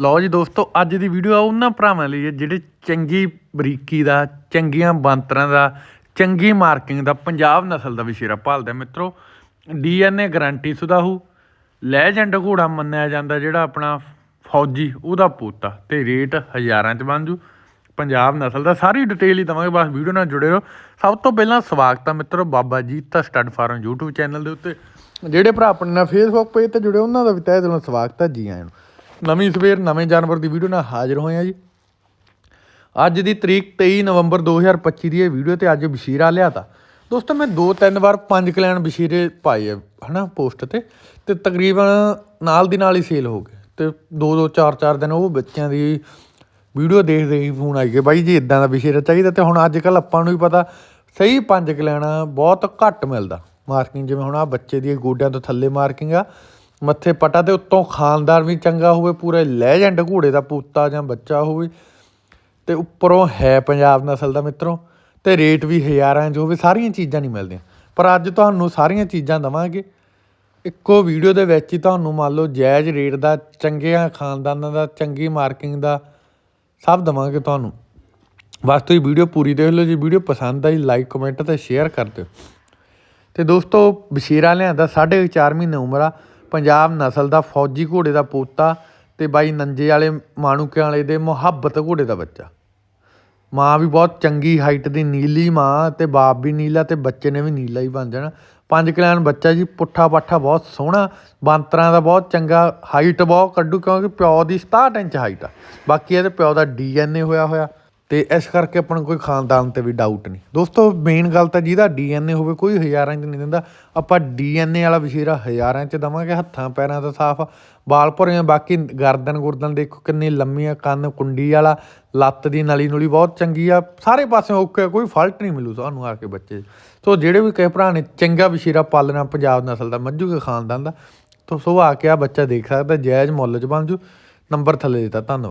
ਲਓ ਜੀ ਦੋਸਤੋ, ਅੱਜ ਦੀ ਵੀਡੀਓ ਆ ਉਹਨਾਂ ਭਰਾਵਾਂ ਲਈ ਹੈ ਜਿਹੜੇ ਚੰਗੀ ਬਰੀਕੀ ਦਾ, ਚੰਗੀਆਂ ਬਾਂਤਰਾਂ ਦਾ, ਚੰਗੀ ਮਾਰਕਿੰਗ ਦਾ ਪੰਜਾਬ ਨਸਲ ਦਾ ਵਿਸ਼ੇਰਾ ਭਾਲਦਾ ਮਿੱਤਰੋ। ਡੀਐਨਏ ਗਾਰੰਟੀ ਸੁਦਾਹੂ ਲੈਜੈਂਡ ਘੋੜਾ ਮੰਨਿਆ ਜਾਂਦਾ ਜਿਹੜਾ ਆਪਣਾ ਫੌਜੀ, ਉਹਦਾ ਪੋਤਾ ਤੇ ਰੇਟ ਹਜ਼ਾਰਾਂ ਚ ਬਣ ਜੂ। ਪੰਜਾਬ ਨਸਲ ਦਾ ਸਾਰੀ ਡਿਟੇਲ ਹੀ ਦਵਾਂਗੇ, ਬਸ ਵੀਡੀਓ ਨਾਲ ਜੁੜੇ ਰਹੋ। ਸਭ ਤੋਂ ਪਹਿਲਾਂ ਸਵਾਗਤ ਹੈ ਮਿੱਤਰੋ ਬਾਬਾ ਜੀ ਤਾਂ ਸਟੱਡ ਫਾਰਮ YouTube ਚੈਨਲ ਦੇ ਉੱਤੇ। ਜਿਹੜੇ ਭਰਾ ਆਪਣੇ ਨਾਲ Facebook ਪੇਜ ਤੇ ਜੁੜੇ, ਉਹਨਾਂ ਦਾ ਵੀ ਤਹਿ ਦਿਲੋਂ ਸਵਾਗਤ ਹੈ ਜੀ ਆਇਆਂ ਨੂੰ। ਨਵੀਂ ਸਵੇਰ, ਨਵੇਂ ਜਾਨਵਰ ਦੀ ਵੀਡੀਓ ਨਾਲ ਹਾਜ਼ਰ ਹੋਏ ਆ ਜੀ। ਅੱਜ ਦੀ ਤਰੀਕ 23 ਨਵੰਬਰ 2025 ਦੀ ਇਹ ਵੀਡੀਓ ਤੇ ਅੱਜ ਬਸ਼ੀਰਾ ਲਿਆਤਾ ਦੋਸਤੋ, ਮੈਂ ਦੋ ਤਿੰਨ ਵਾਰ ਪੰਜ ਕਲੈਨ ਬਸ਼ੀਰੇ ਪਾਏ ਆ, ਹਨਾ, ਪੋਸਟ ਤੇ। ਤੇ ਤਕਰੀਬਨ ਨਾਲ ਦੀ ਨਾਲ ਹੀ ਸੇਲ ਹੋ ਗਏ। ਤੇ ਦੋ ਦੋ, ਚਾਰ ਚਾਰ ਦਿਨ ਉਹ ਬੱਚਿਆਂ ਦੀ ਵੀਡੀਓ ਦੇਖਦੇ ਹੀ ਫੋਨ ਆਈ ਗਏ, ਬਾਈ ਜੀ ਇਦਾਂ ਦਾ ਬਸ਼ੀਰਾ ਚਾਹੀਦਾ ਤੇ ਹੁਣ ਅੱਜ ਕੱਲ ਆਪਾਂ ਨੂੰ ਵੀ ਪਤਾ, ਸਹੀ ਪੰਜ ਕਲੈਣਾ ਬਹੁਤ ਘੱਟ ਮਿਲਦਾ। ਮਾਰਕਿੰਗ ਜਿਵੇਂ ਹੁਣ ਆ ਬੱਚੇ ਦੀ ਗੋਡਿਆਂ ਤੋਂ ਥੱਲੇ ਮਾਰਕਿੰਗ ਆ ਮੱਥੇ ਪਟਾ ਤੇ ਉੱਤੋਂ ਖਾਨਦਾਰ ਵੀ ਚੰਗਾ ਹੋਵੇ, ਪੂਰੇ ਲੈਜੈਂਡ ਘੋੜੇ ਦਾ ਪੂਤਾ ਜਾਂ ਬੱਚਾ ਹੋਵੇ। ਤੇ ਉੱਪਰੋਂ ਹੈ ਪੰਜਾਬ ਨਸਲ ਦਾ ਮਿੱਤਰੋ, ਤੇ ਰੇਟ ਵੀ ਹਜ਼ਾਰਾਂ ਜੋ ਵੀ ਸਾਰੀਆਂ ਚੀਜ਼ਾਂ ਨਹੀਂ ਮਿਲਦੀਆਂ। ਪਰ ਅੱਜ ਤੁਹਾਨੂੰ ਸਾਰੀਆਂ ਚੀਜ਼ਾਂ ਦਵਾਂਗੇ। ਇੱਕੋ ਵੀਡੀਓ ਦੇ ਵਿੱਚ ਹੀ ਤੁਹਾਨੂੰ ਮੰਨ ਲਓ ਜਾਇਜ਼ ਰੇਟ ਦਾ, ਚੰਗੀਆਂ ਖਾਨਦਾਨਾਂ ਦਾ, ਚੰਗੀ ਮਾਰਕਿੰਗ ਦਾ ਸਭ ਦਵਾਂਗੇ ਤੁਹਾਨੂੰ। ਬਸ ਤੁਸੀਂ ਵੀਡੀਓ ਪੂਰੀ ਦੇਖ ਲਓ ਜੀ ਵੀਡੀਓ ਪਸੰਦ ਆਈ ਲਾਈਕ ਕਮੈਂਟ ਤੇ ਸ਼ੇਅਰ ਕਰ ਦਿਓ। ਤੇ ਦੋਸਤੋ, ਬਸ਼ੀਰਾ ਲਿਆਂਦਾ, ਸਾਢੇ ਕੁ ਚਾਰ ਮਹੀਨੇ ਉਮਰ ਆ। ਪੰਜਾਬ ਨਸਲ ਦਾ ਫੌਜੀ ਘੋੜੇ ਦਾ ਪੋਤਾ ਅਤੇ ਬਾਈ ਨੰਜੇ ਵਾਲੇ ਮਾਣੂਕੇ ਵਾਲੇ ਦੇ ਮੁਹੱਬਤ ਘੋੜੇ ਦਾ ਬੱਚਾ। ਮਾਂ ਵੀ ਬਹੁਤ ਚੰਗੀ ਹਾਈਟ ਦੀ ਨੀਲੀ ਮਾਂ ਅਤੇ ਬਾਪ ਵੀ ਨੀਲਾ ਅਤੇ ਬੱਚੇ ਨੇ ਵੀ ਨੀਲਾ ਹੀ ਬਣ ਜਾਣਾ। ਪੰਜ ਕਲਿਆਣ ਬੱਚਾ ਜੀ, ਪੁੱਠਾ ਪਾਠਾ ਬਹੁਤ ਸੋਹਣਾ, ਬਾਂਤਰਾਂ ਦਾ ਬਹੁਤ ਚੰਗਾ ਹਾਈਟ ਬਹੁਤ ਕੱਢੂ ਕਿਉਂਕਿ ਪਿਓ ਦੀ 67 ਇੰਚ ਹਾਈਟ ਆ। ਬਾਕੀ ਇਹਦੇ ਪਿਓ ਦਾ ਡੀਐਨਏ ਹੋਇਆ ਹੋਇਆ। ਤੇ ਇਸ ਕਰਕੇ ਆਪਾਂ ਨੂੰ ਕੋਈ ਖਾਨਦਾਨ ਤੇ ਵੀ ਡਾਊਟ ਨਹੀਂ। ਦੋਸਤੋ ਮੇਨ ਗੱਲ ਤਾਂ ਜਿਹਦਾ ਡੀਐਨਏ ਹੋਵੇ ਕੋਈ ਹਜ਼ਾਰਾਂ 'ਚ ਨਹੀਂ ਦਿੰਦਾ। ਆਪਾਂ ਡੀਐਨਏ ਵਾਲਾ ਵਿਸ਼ੇਰਾ ਹਜ਼ਾਰਾਂ 'ਚ ਦਵਾਂਗੇ ਹੱਥਾਂ ਪੈਰਾਂ ਦਾ ਸਾਫ਼। ਬਾਲ ਭੁਰੀਆਂ ਬਾਕੀ ਗਰਦਨ ਗੁਰਦਨ ਦੇਖੋ ਕਿੰਨੀ ਲੰਮੀ ਆ ਕੰਨ ਕੁੰਡੀ ਵਾਲਾ ਲੱਤ ਦੀ ਨਲੀ ਨੂਲੀ ਬਹੁਤ ਚੰਗੀ ਆ। ਸਾਰੇ ਪਾਸੇ ਓਕੇ ਆ, ਕੋਈ ਫਾਲਟ ਨਹੀਂ ਮਿਲੂ ਤੁਹਾਨੂੰ ਆ ਕੇ ਬੱਚੇ ਸੋ ਜਿਹੜੇ ਵੀ ਕਹੇ ਭਰਾ ਨੇ ਚੰਗਾ ਵਿਸ਼ੇਰਾ ਪਾਲਣਾ ਪੰਜਾਬ ਨਸਲ ਦਾ ਮੱਝੂ ਕੇ ਖਾਨਦਾਨ ਦਾ ਤੋ ਸੋ ਆ ਕੇ ਆ ਬੱਚਾ ਦੇਖ ਸਕਦਾ ਜਾਇਜ਼ ਮੁੱਲ 'ਚ ਬਣ ਜੂ। ਨੰਬਰ ਥੱਲੇ ਦਿੱਤਾ ਧੰਨਵਾਦ।